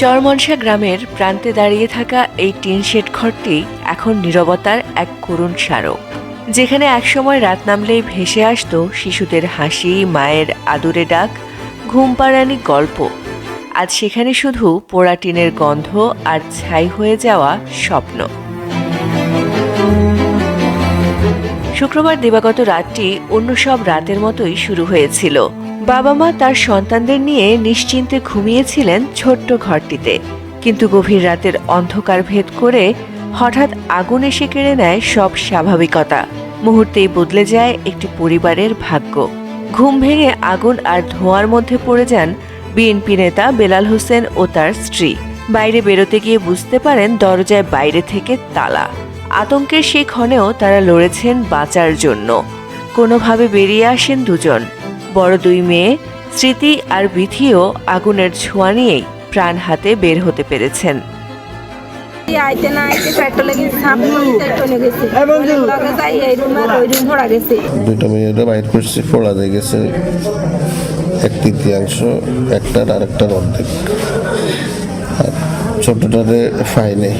চরমনসা গ্রামের প্রান্তে দাঁড়িয়ে থাকা এই টিন শেড ঘরটি এখন নীরবতার এক করুণ স্মারক। যেখানে একসময় রাত নামলেই ভেসে আসত শিশুদের হাসি, মায়ের আদুরে ডাক ঘুম পাড়ানি গল্প। আজ সেখানে শুধু পোড়া টিনের গন্ধ আর ছাই হয়ে যাওয়া স্বপ্ন। শুক্রবার দিবাগত রাতটি অন্য সব রাতের মতোই শুরু হয়েছিল। বাবা মা তার সন্তানদের নিয়ে নিশ্চিন্তে ঘুমিয়েছিলেন ছোট্ট ঘরটিতে। কিন্তু গভীর রাতের অন্ধকার ভেদ করে হঠাৎ আগুন এসে কেড়ে নেয় সব স্বাভাবিকতা। মুহূর্তেই বদলে যায় একটি পরিবারের ভাগ্য। ঘুম ভেঙে আগুন আর ধোঁয়ার মধ্যে পড়ে যান বিএনপি নেতা বেলাল হোসেন ও তার স্ত্রী। বাইরে বেরোতে গিয়ে বুঝতে পারেন দরজায় বাইরে থেকে তালা। আতঙ্কের সেই ক্ষণেও তারা লড়েছেন বাঁচার জন্য। কোনোভাবে বেরিয়ে আসেন দুজন। বড় দুই মেয়ে স্মৃতি আর বিথিও আগুনের ছোঁয়া নিয়েই প্রাণ হাতে বের হতে পেরেছেন। এই আইতে না আইতে পেট্রোলে গেছে সাপ করতে গেছে। লগে যাই এই রুম আর ওই রুম ভরা গেছে। দুইটা মেয়েরা বাইর করছি ফোড়া দিয়ে গেছে। এক তৃতীয়াংশ একটার আর একটার অর্ধেক। আর ছোটটারে ফাইনে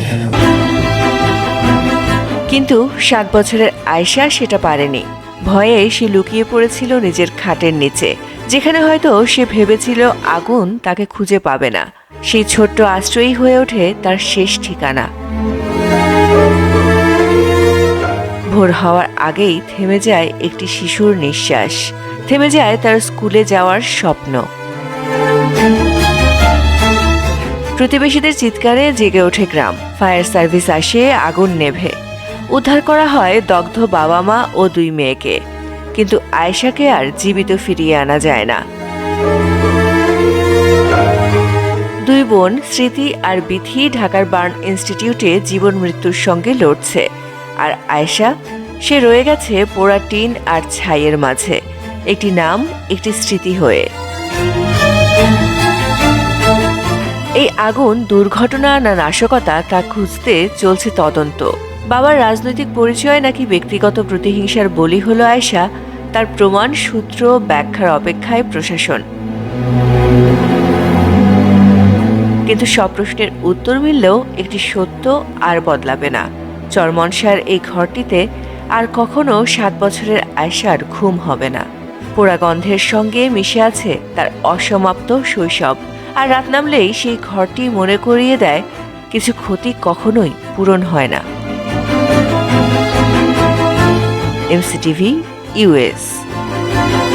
কিন্তু সাত বছরের আয়শা সেটা পারেনি। ভয়ে সে লুকিয়ে পড়েছিল নিজের খাটের নিচে, যেখানে হয়তো সে ভেবেছিল আগুন তাকে খুঁজে পাবে না। সেই ছোট্ট আশ্রয়ই হয়ে ওঠে তার শেষ ঠিকানা। ভোর হওয়ার আগেই থেমে যায় একটি শিশুর নিঃশ্বাস। থেমে যায় তার স্কুলে যাওয়ার স্বপ্ন। প্রতিবেশীদের চিৎকারে জেগে ওঠে গ্রাম। ফায়ার সার্ভিস আসে, আগুন নেভে। উদ্ধার করা হয় দগ্ধ বাবা মা ও দুই মেয়েকে। কিন্তু আয়েশাকে আর জীবিত ফিরিয়ে আনা যায় না। দুই বোন স্মৃতি আর বিথি ঢাকার বার্ন ইনস্টিটিউটে জীবন মৃত্যুর সঙ্গে লড়ছে। আর আয়েশা, সে রয়ে গেছে পোড়া টিন আর ছাইয়ের মাঝে। একটি নাম, একটি স্মৃতি হয়ে। এই আগুন, দুর্ঘটনা না নাশকতা তা খুঁজতে চলছে তদন্ত। বাবার রাজনৈতিক পরিচয় নাকি ব্যক্তিগত প্রতিহিংসার বলি হলো আয়সা তার প্রমাণ, সূত্র, ব্যাখ্যার অপেক্ষায় প্রশাসন। কিন্তু সব প্রশ্নের উত্তর মিললেও একটি সত্য আর বদলাবে না। চরমনসার এই ঘরটিতে আর কখনো সাত বছরের আয়সার ঘুম হবে না। পোড়া গন্ধের সঙ্গে মিশে আছে তার অসমাপ্ত শৈশব। আর রাত নামলেই সেই ঘরটি মনে করিয়ে দেয়, কিছু ক্ষতি কখনোই পূরণ হয় না। MCTV US.